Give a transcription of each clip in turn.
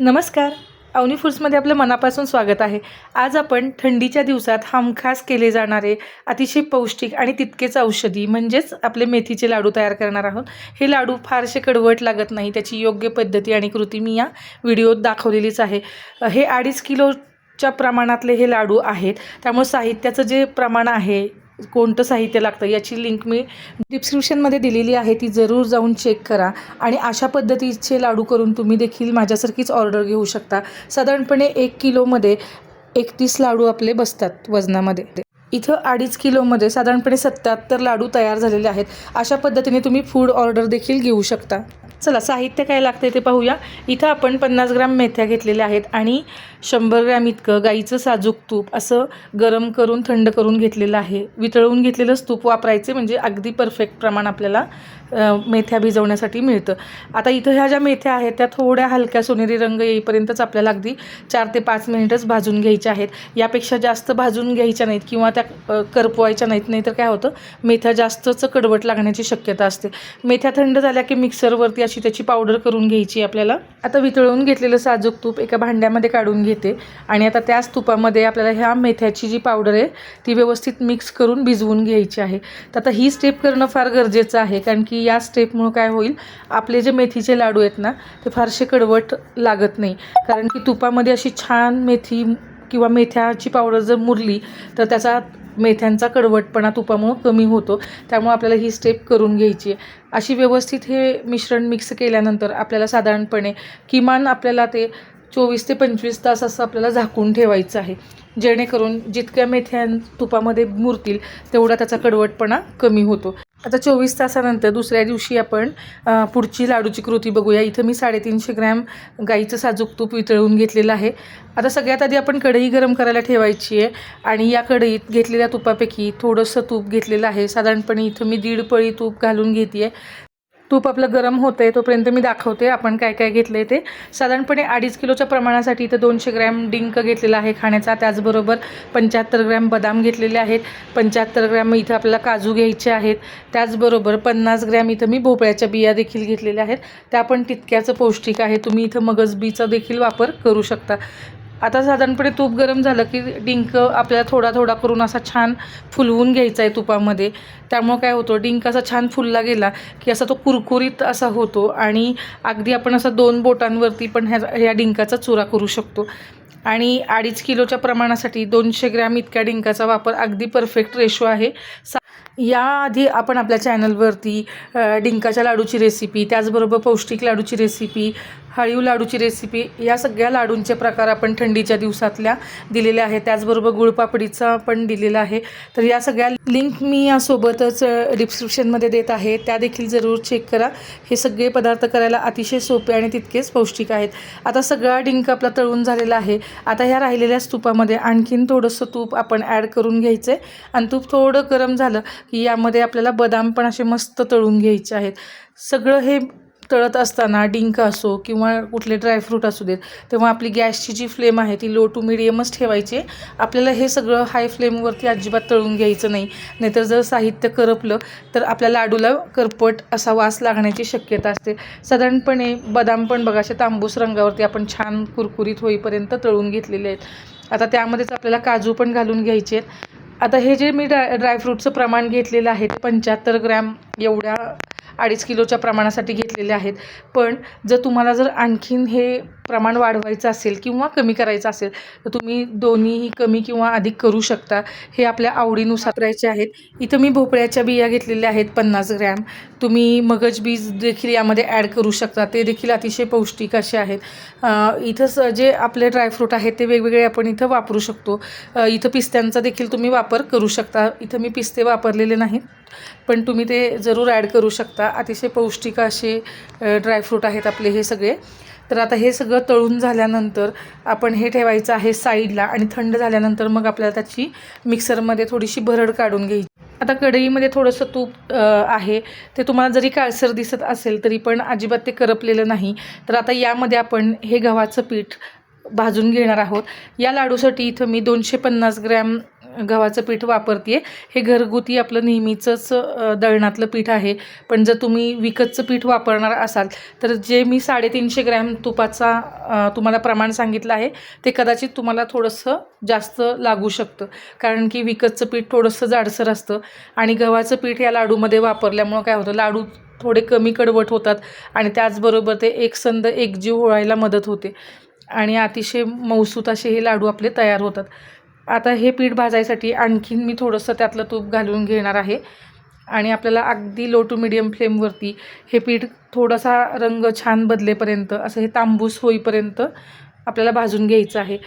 नमस्कार. अवनी फूड्समध्ये आपलं मनापासून स्वागत आहे. आज आपण थंडीच्या दिवसात हमखास केले जाणारे अतिशय पौष्टिक आणि तितकेच औषधी म्हणजेच आपले मेथीचे लाडू तयार करणार आहोत. हे लाडू फारसे कडवट लागत नाही त्याची योग्य पद्धती आणि कृती मी या व्हिडिओत दाखवलेलीच आहे. हे अडीच किलोच्या प्रमाणातले हे लाडू आहेत. त्यामुळे साहित्याचं जे प्रमाण आहे कोणतं साहित्य लागतं याची लिंक मी डिस्क्रिप्शनमध्ये दिलेली आहे ती जरूर जाऊन चेक करा. आणि अशा पद्धतीचे लाडू करून तुम्ही देखील माझ्यासारखीच ऑर्डर घेऊ शकता. साधारणपणे एक किलोमध्ये एकतीस लाडू आपले बसतात वजनामध्ये. इथं अडीच किलोमध्ये साधारणपणे सत्याहत्तर लाडू तयार झालेले आहेत. अशा पद्धतीने तुम्ही फूड ऑर्डर देखील घेऊ शकता. चला साहित्य काय लागते ते पाहूया. इथं आपण पन्नास ग्रॅम मेथ्या घेतलेल्या आहेत आणि शंभर ग्रॅम इतकं गाईचं साजूक तूप असं गरम करून थंड करून घेतलेलं आहे. वितळवून घेतलेलंच तूप वापरायचे म्हणजे अगदी परफेक्ट प्रमाण आपल्याला मेथ्या भिजवण्यासाठी मिळतं. आता इथं ह्या ज्या मेथ्या आहेत त्या थोड्या हलक्या सोनेरी रंग येईपर्यंतच आपल्याला अगदी चार ते पाच मिनिटच भाजून घ्यायच्या आहेत. यापेक्षा जास्त भाजून घ्यायच्या नाहीत किंवा त्या करपवायच्या नाहीत नाही तर काय होतं मेथ्या जास्तच कडवट लागण्याची शक्यता असते. मेथ्या थंड झाल्या की मिक्सरवरती अशी त्याची पावडर करून घ्यायची आपल्याला. आता वितळवून घेतलेलं साजूक तूप एका भांड्यामध्ये काढून घेते आणि आता त्याच तुपामध्ये आपल्याला ह्या मेथ्याची जी पावडर आहे ती व्यवस्थित मिक्स करून भिजवून घ्यायची आहे. तर आता ही स्टेप करणं फार गरजेचं आहे कारण की की या स्टेपमुळं काय होईल? आपले जे मेथीचे लाडू आहेत ना ते फारसे कडवट लागत नाही. कारण की तुपामध्ये अशी छान मेथी किंवा मेथ्याची पावडर जर मुरली तर त्याचा मेथ्यांचा कडवटपणा तुपामुळं कमी होतो. त्यामुळे आपल्याला ही स्टेप करून घ्यायची आहे. अशी व्यवस्थित हे मिश्रण मिक्स केल्यानंतर आपल्याला साधारणपणे किमान आपल्याला ते चोवीस ते पंचवीस तास असं आपल्याला झाकून ठेवायचं आहे. जेणेकरून जितक्या मेथ्या तुपामध्ये मुरतील तेवढा त्याचा कडवटपणा कमी होतो. आता चोवीस तासानंतर दुसऱ्या दिवशी आपण पुढची लाडूची कृती बघूया. इथं मी साडेतीनशे ग्रॅम गाईचं साजूक तूप वितळवून घेतलेलं आहे. आता सगळ्यात आधी आपण कढई गरम करायला ठेवायची आहे आणि या कढईत घेतलेल्या तुपापैकी थोडंसं तूप घेतलेलं आहे. साधारणपणे इथं मी दीड पळी तूप घालून घेते आहे तूप आपलं गरम होतं आहे तोपर्यंत मी दाखवते आपण काय काय घेतलं आहे ते. साधारणपणे अडीच किलोच्या प्रमाणासाठी इथं दोनशे ग्रॅम डिंक घेतलेला आहे खाण्याचा. त्याचबरोबर पंच्याहत्तर ग्रॅम बदाम घेतलेले आहेत. पंच्याहत्तर ग्रॅम इथं आपल्याला काजू घ्यायचे आहेत. त्याचबरोबर पन्नास ग्रॅम इथं मी भोपळ्याच्या बिया देखील घेतलेल्या आहेत. त्या पण तितक्याचं पौष्टिक आहे. तुम्ही इथं मगजबीचा देखील वापर करू शकता. आता साधारणपणे तूप गरम झालं की डिंक आपल्याला थोडा थोडा करून असा छान फुलवून घ्यायचा आहे तुपामध्ये. त्यामुळं काय होतं डिंक असा छान फुलला गेला की असा तो कुरकुरीत असा होतो आणि अगदी आपण असा दोन बोटांवरती पण ह्या ह्या डिंकाचा चुरा करू शकतो. आणि अडीच किलोच्या प्रमाणासाठी दोनशे ग्रॅम इतक्या डिंकाचा वापर अगदी परफेक्ट रेशो आहे. सा याआधी आपण आपल्या चॅनलवरती डिंकाच्या लाडूची रेसिपी त्याचबरोबर पौष्टिक लाडूची रेसिपी हळीव लाडूची रेसिपी या सगळ्या लाडूंचे प्रकार आपण थंडीच्या दिवसातल्या दिलेल्या आहेत. त्याचबरोबर गुळपापडीचा पण दिलेला आहे. तर या सगळ्या लिंक मी यासोबतच डिस्क्रिप्शनमध्ये देत आहे. त्या देखील जरूर चेक करा. हे सगळे पदार्थ करायला अतिशय सोपे आणि तितकेच पौष्टिक आहेत. आता सगळा डिंक आपला तळून झालेला आहे. आता ह्या राहिलेल्या स्तूपामध्ये आणखीन थोडंसं तूप आपण ॲड करून घ्यायचं आहे आणि तूप थोडं गरम झालं की यामध्ये आपल्याला बदाम पण असे मस्त तळून घ्यायचे आहेत. सगळं हे तळत असताना डिंक असो किंवा कुठले ड्रायफ्रूट असू देत तेव्हा आपली गॅसची जी फ्लेम आहे ती लो टू मिडियमच ठेवायची. आहे. आपल्याला हे सगळं हाय फ्लेमवरती अजिबात तळून घ्यायचं नाही. नाहीतर जर साहित्य करपलं तर आपल्या लाडूला करपट असा वास लागण्याची शक्यता असते. साधारणपणे बदाम पण बघा असे तांबूस रंगावरती आपण छान कुरकुरीत होईपर्यंत तळून घेतलेले आहेत. आता त्यामध्येच आपल्याला काजू पण घालून घ्यायचे आहेत. आता हे जे मी ड्राय ड्रायफ्रूटचं प्रमाण घेतलेलं आहे ते पंच्याहत्तर ग्रॅम एवढ्या अडीच किलोच्या प्रमाणासाठी घेतलेले आहेत. पण जर तुम्हाला जर आणखीन हे प्रमाण वाढवायचं असेल किंवा कमी करायचं असेल तर तुम्ही दोन्हीही कमी किंवा अधिक करू शकता. हे आपल्या आवडीनुसार करायचे आहेत. इथं मी भोपळ्याच्या बिया घेतलेल्या आहेत पन्नास ग्रॅम. तुम्ही मगज बीज देखील यामध्ये ॲड करू शकता. ते देखील अतिशय पौष्टिक असे आहेत. इथं स जे आपले ड्रायफ्रूट आहेत ते वेगवेगळे आपण इथं वापरू शकतो. इथं पिस्त्यांचा देखील तुम्ही वापर करू शकता. इथं मी पिस्ते वापरलेले नाहीत पण तुम्ही ते जरूर ॲड करू शकता. अतिशय पौष्टिक असे ड्रायफ्रूट आहेत आपले हे सगळे. तर आता हे सगळं तळून झाल्यानंतर आपण हे ठेवायचं आहे साईडला आणि थंड झाल्यानंतर मग आपल्याला त्याची मिक्सरमध्ये थोडीशी भरड काढून घ्यायची. आता कढईमध्ये थोडंसं तूप आहे. ते तुम्हाला जरी काळसर दिसत असेल तरी पण अजिबात ते करपलेलं नाही. तर आता यामध्ये आपण हे गव्हाचं पीठ भाजून घेणार आहोत. या लाडूसाठी इथं मी दोनशे पन्नास ग्रॅम गव्हाचं पीठ वापरते हे घरगुती आपलं नेहमीचंच दळणातलं पीठ आहे. पण जर तुम्ही विकतचं पीठ वापरणार असाल तर जे मी साडेतीनशे ग्रॅम तुपाचा तुम्हाला प्रमाण सांगितलं आहे ते कदाचित तुम्हाला थोडंसं जास्त लागू शकतं. कारण की विकतचं पीठ थोडंसं जाडसर असतं. आणि गव्हाचं पीठ या लाडूमध्ये वापरल्यामुळं काय होतं लाडू थोडे कमी कडवट होतात आणि त्याचबरोबर ते एकसंध एकजीव होळायला मदत होते. आणि अतिशय मौसूत असे हे लाडू आपले तयार होतात. आता हे पीठ भाजायसाठी आणखीन मी थोडंसं त्यातलं तूप घालून घेणार आहे. आणि आपल्याला अगदी लो टू मिडियम फ्लेमवरती हे पीठ थोडासा रंग छान बदलेपर्यंत असं हे तांबूस होईपर्यंत आपल्याला भाजून घ्यायचं आहे.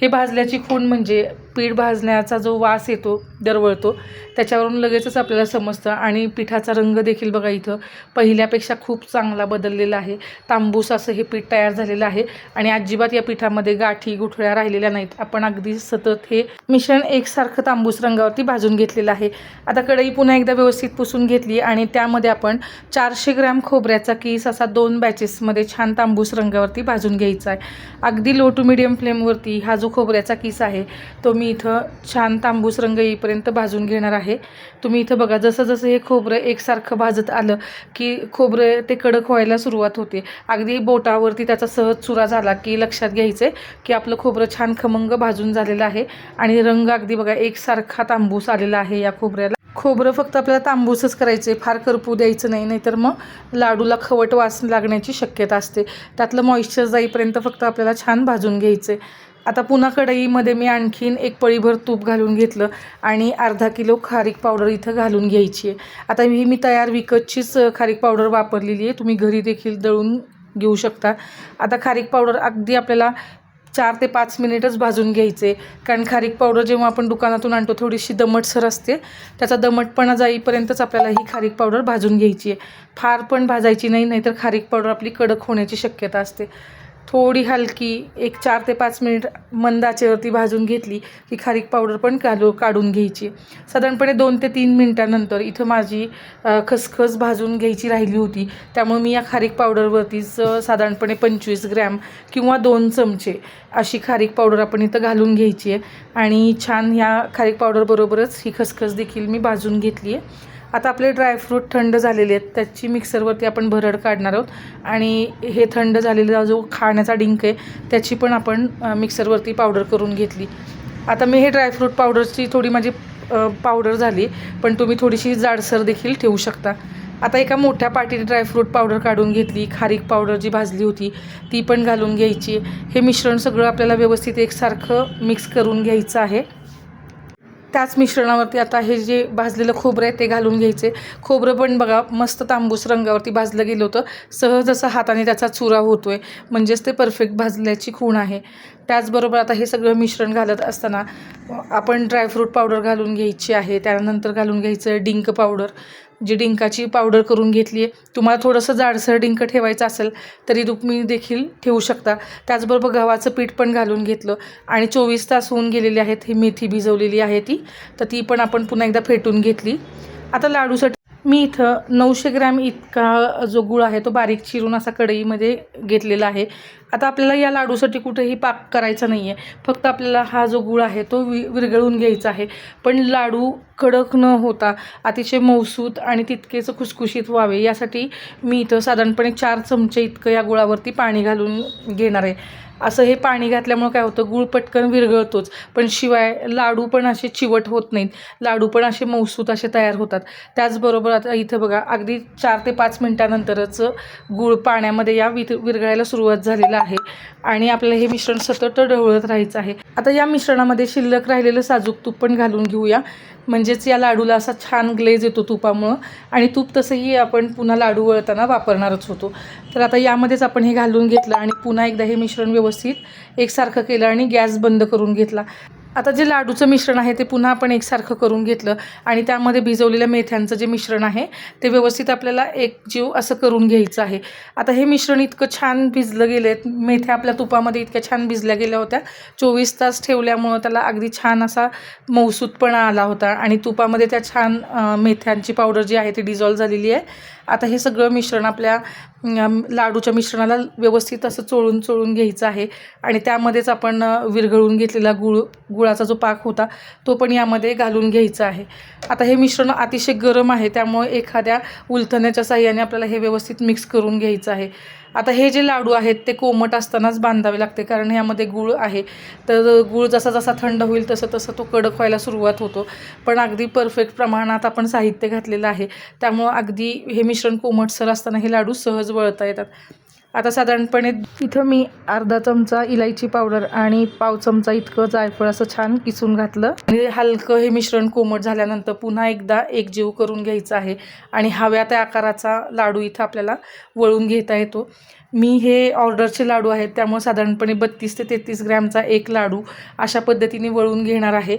हे भाजल्याची खूण म्हणजे पीठ भाजण्याचा जो वास येतो दरवळतो त्याच्यावरून लगेचच आपल्याला समजतं. आणि पिठाचा रंग देखील बघा इथं पहिल्यापेक्षा खूप चांगला बदललेला आहे. तांबूस असं हे पीठ तयार झालेलं आहे. आणि अजिबात या पिठामध्ये गाठी गुठळ्या राहिलेल्या नाहीत. आपण अगदी सतत हे मिश्रण एकसारखं तांबूस रंगावरती भाजून घेतलेलं आहे. आता कढई पुन्हा एकदा व्यवस्थित पुसून घेतली आणि त्यामध्ये आपण चारशे ग्रॅम खोबऱ्याचा किस असा दोन बॅचेसमध्ये छान तांबूस रंगावरती भाजून घ्यायचा आहे. अगदी लो टू मिडियम फ्लेमवरती हा जो खोबऱ्याचा किस आहे तो मी इथं छान तांबूस रंग येईपर्यंत भाजून घेणार आहे. तुम्ही इथं बघा जसं जसं हे खोबरं एकसारखं भाजत आलं की खोबरं ते कडक व्हायला सुरुवात होते. अगदी बोटावरती त्याचा सहज चुरा झाला की लक्षात घ्यायचं आहे की आपलं खोबरं छान खमंग भाजून झालेलं आहे आणि रंग अगदी बघा एकसारखा तांबूस आलेला आहे या खोबऱ्याला. खोबरं फक्त आपल्याला तांबूसच करायचं आहे फार करपू द्यायचं नाही नाहीतर मग लाडूला खवट वास लागण्याची शक्यता असते. त्यातलं मॉइश्चर जाईपर्यंत फक्त आपल्याला छान भाजून घ्यायचं आहे आता पुन्हा कढईमध्ये मी आणखीन एक पळीभर तूप घालून घेतलं आणि अर्धा किलो खारीक पावडर इथं घालून घ्यायची आहे. आता ही मी तयार विकतचीच खारीक पावडर वापरलेली आहे. तुम्ही घरी देखील दळून घेऊ शकता. आता खारीक पावडर अगदी आपल्याला चार ते पाच मिनिटच भाजून घ्यायचे. कारण खारीक पावडर जेव्हा आपण दुकानातून आणतो थोडीशी दमटसर असते. त्याचा दमटपणा जाईपर्यंतच आपल्याला ही खारीक पावडर भाजून घ्यायची आहे. फार पण भाजायची नाही नाहीतर खारीक पावडर आपली कडक होण्याची शक्यता असते. थोडी हलकी एक चार ते पाच मिनिट मंद आचेवरती भाजून घेतली की खारीक पावडर पण काढू काढून घ्यायची. साधारणपणे दोन ते तीन मिनटानंतर इथं माझी खसखस भाजून घ्यायची राहिली होती. त्यामुळे मी या खारीक पावडरवरतीच साधारणपणे पंचवीस ग्रॅम किंवा दोन चमचे अशी खारीक पावडर आपण इथं घालून घ्यायची आहे. आणि छान ह्या खारीक पावडरबरोबरच ही खसखस देखील मी भाजून घेतली आहे. आता आपले ड्रायफ्रूट थंड झालेले आहेत. त्याची मिक्सरवरती आपण भरड काढणार आहोत. आणि हे थंड झालेला जो खाण्याचा डिंक आहे त्याची पण आपण मिक्सरवरती पावडर करून घेतली. आता मी हे ड्रायफ्रूट पावडरची थोडी माझी पावडर झाली पण तुम्ही थोडीशी जाडसर देखील ठेवू शकता. आता एका मोठ्या पाटीत ड्रायफ्रूट पावडर काढून घेतली खारीक पावडर जी भाजली होती ती पण घालून घ्यायची. हे मिश्रण सगळं आपल्याला व्यवस्थित एकसारखं मिक्स करून घ्यायचं आहे. त्याच मिश्रणावरती आता हे जे भाजलेलं खोबरं आहे ते घालून घ्यायचे. खोबरं पण बघा मस्त तांबूस रंगावरती भाजलं गेलं होतं. सहज असं हाताने त्याचा चुरा होतो आहे म्हणजेच ते परफेक्ट भाजल्याची खूण आहे. त्याचबरोबर आता हे सगळं मिश्रण घालत असताना आपण ड्रायफ्रूट पावडर घालून घ्यायची आहे त्यानंतर घालून घ्यायचं डिंक पावडर. जी डिंकाची पावडर करून घेतली आहे. तुम्हाला थोडंसं जाडसर डिंक ठेवायचं असेल तरी तुम्ही देखील ठेवू शकता. त्याचबरोबर गव्हाचं पीठ पण घालून घेतलं. आणि चोवीस तास होऊन गेलेले आहेत ही मेथी भिजवलेली आहे ती. तर ती पण आपण पुन्हा एकदा फेटून घेतली. आता लाडूसाठी मी इथं नऊशे ग्रॅम इतका जो गुळ आहे तो बारीक चिरून असा कढईमध्ये घेतलेला आहे. आता आपल्याला या लाडूसाठी कुठेही पाक करायचा नाही आहे फक्त आपल्याला हा जो गुळ आहे तो वि विरघळून घ्यायचा आहे. पण लाडू कडक न होता अतिशय मौसूत आणि तितकेच खुसखुशीत व्हावे यासाठी मी इथं साधारणपणे चार चमचे इतकं या गुळावरती पाणी घालून घेणार आहे. असं हे पाणी घातल्यामुळं काय होतं? गूळ पटकन विरघळतोच. पण शिवाय लाडू पण असे चिवट होत नाहीत. लाडू पण असे मौसूत असे तयार होतात. त्याचबरोबर आता इथं बघा अगदी चार ते पाच मिनटानंतरच गूळ पाण्यामध्ये या विर विरघळायला सुरुवात झालेलं आहे. आणि आपल्याला हे मिश्रण सतत ढवळत राहायचं आहे. आता या मिश्रणामध्ये शिल्लक राहिलेलं साजूक तूप पण घालून घेऊया. म्हणजेच या लाडूला असा छान ग्लेज येतो तुपामुळं. आणि तूप तसंही आपण पुन्हा लाडू वळताना वापरणारच होतो. तर आता यामध्येच आपण हे घालून घेतलं आणि पुन्हा एकदा हे मिश्रण व्यवस्थित व्यवस्थित एकसारखं केलं आणि गॅस बंद करून घेतला. आता जे लाडूचं मिश्रण आहे ते पुन्हा आपण एकसारखं करून घेतलं आणि त्यामध्ये भिजवलेल्या मेथ्यांचं जे मिश्रण आहे ते व्यवस्थित आपल्याला एक जीव असं करून घ्यायचं आहे. आता हे मिश्रण इतकं छान भिजलं गेलं आहे मेथ्या आपल्या तुपामध्ये इतक्या छान भिजल्या गेल्या होत्या. चोवीस तास ठेवल्यामुळं त्याला अगदी छान असा मौसूदपणा आला होता आणि तुपामध्ये त्या छान मेथ्यांची पावडर जी आहे ती डिझॉल्व झालेली आहे. आता हे सगळं मिश्रण आपल्या लाडूच्या मिश्रणाला व्यवस्थित असं चोळून चोळून घ्यायचं आहे आणि त्यामध्येच आपण विरघळून घेतलेला गुळ गुळाचा जो पाक होता तो पण यामध्ये घालून घ्यायचा आहे. आता हे मिश्रण अतिशय गरम आहे त्यामुळे एखाद्या उलथण्याच्या साह्याने आपल्याला हे व्यवस्थित मिक्स करून घ्यायचं आहे. आता हे जे लाडू आहेत ते कोमट असतानाच बांधावे लागते कारण ह्यामध्ये गुळ आहे. तर गुळ जसा जसा थंड होईल तसं तसं तो कडक व्हायला सुरुवात होतो. पण अगदी परफेक्ट प्रमाणात आपण साहित्य घातलेलं आहे. त्यामुळं अगदी हे मिश्रण कोमटसर असताना हे लाडू सहज वळता येतात. आता साधारणपणे इथं मी अर्धा चमचा इलायची पावडर आणि पाव चमचा इतकं जायफळ असं छान किसून घातलं. आणि हलकं हे मिश्रण कोमट झाल्यानंतर पुन्हा एकदा एकजीव करून घ्यायचं आहे आणि हव्या त्या आकाराचा लाडू इथं आपल्याला वळून घेता येतो. मी हे ऑर्डरचे लाडू आहेत त्यामुळे साधारणपणे बत्तीस ते तेहतीस ग्रॅमचा एक लाडू अशा पद्धतीने वळून घेणार आहे.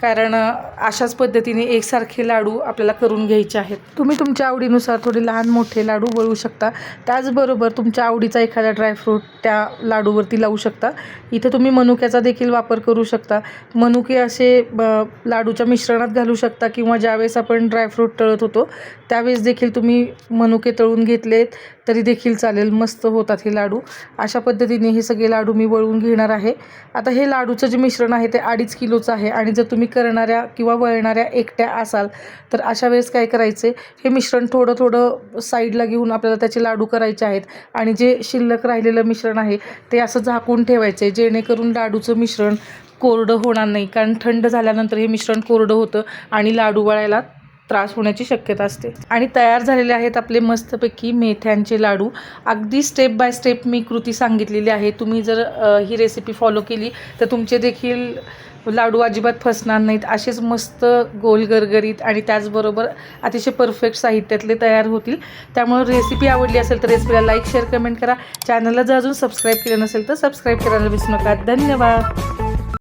कारण अशाच पद्धतीने एकसारखे लाडू आपल्याला करून घ्यायचे आहेत. तुम्ही तुमच्या आवडीनुसार थोडे लहान मोठे लाडू वळू शकता. त्याचबरोबर तुमच्या आवडीचा एखादा ड्रायफ्रूट त्या लाडूवरती लावू शकता. इथं तुम्ही मनुक्याचा देखील वापर करू शकता. मनुके असे ब लाडूच्या मिश्रणात घालू शकता किंवा ज्यावेळेस आपण ड्रायफ्रूट तळत होतो त्यावेळेस देखील तुम्ही मनुके तळून घेतलेत. तरी देखील चालेल मस्त होतात हे लाडू. अशा पद्धतीने हे सगळे लाडू मी वळून घेणार आहे. आता हे लाडूचं जे मिश्रण आहे ते अडीच किलोचं आहे आणि जर तुम्ही करणाऱ्या किंवा वळणाऱ्या एकट्या असाल तर अशा वेळेस काय करायचे हे मिश्रण थोडं थोडं साईडला घेऊन आपल्याला त्याचे लाडू करायचे आहेत. आणि जे शिल्लक राहिलेलं मिश्रण आहे ते असं झाकून ठेवायचं आहे जेणेकरून लाडूचं मिश्रण कोरडं होणार नाही. कारण थंड झाल्यानंतर हे मिश्रण कोरडं होतं आणि लाडू वळायला त्रास होण्याची शक्यता असते. आणि तयार झालेले आहेत आपले मस्तपैकी मेथ्यांचे लाडू. अगदी स्टेप बाय स्टेप मी कृती सांगितलेली आहे. तुम्ही जर ही रेसिपी फॉलो केली तर तुमचे देखील लाडू अजिबात फसणार नाहीत. असेच मस्त गोल गरगरीत आणि त्याचबरोबर अतिशय परफेक्ट साहित्यातले तयार होतील. त्यामुळे रेसिपी आवडली असेल तर रेसिपीला लाईक शेअर कमेंट करा. चॅनलला जर अजून सबस्क्राईब केलं नसेल तर सबस्क्राईब करायला विसरू नका. धन्यवाद!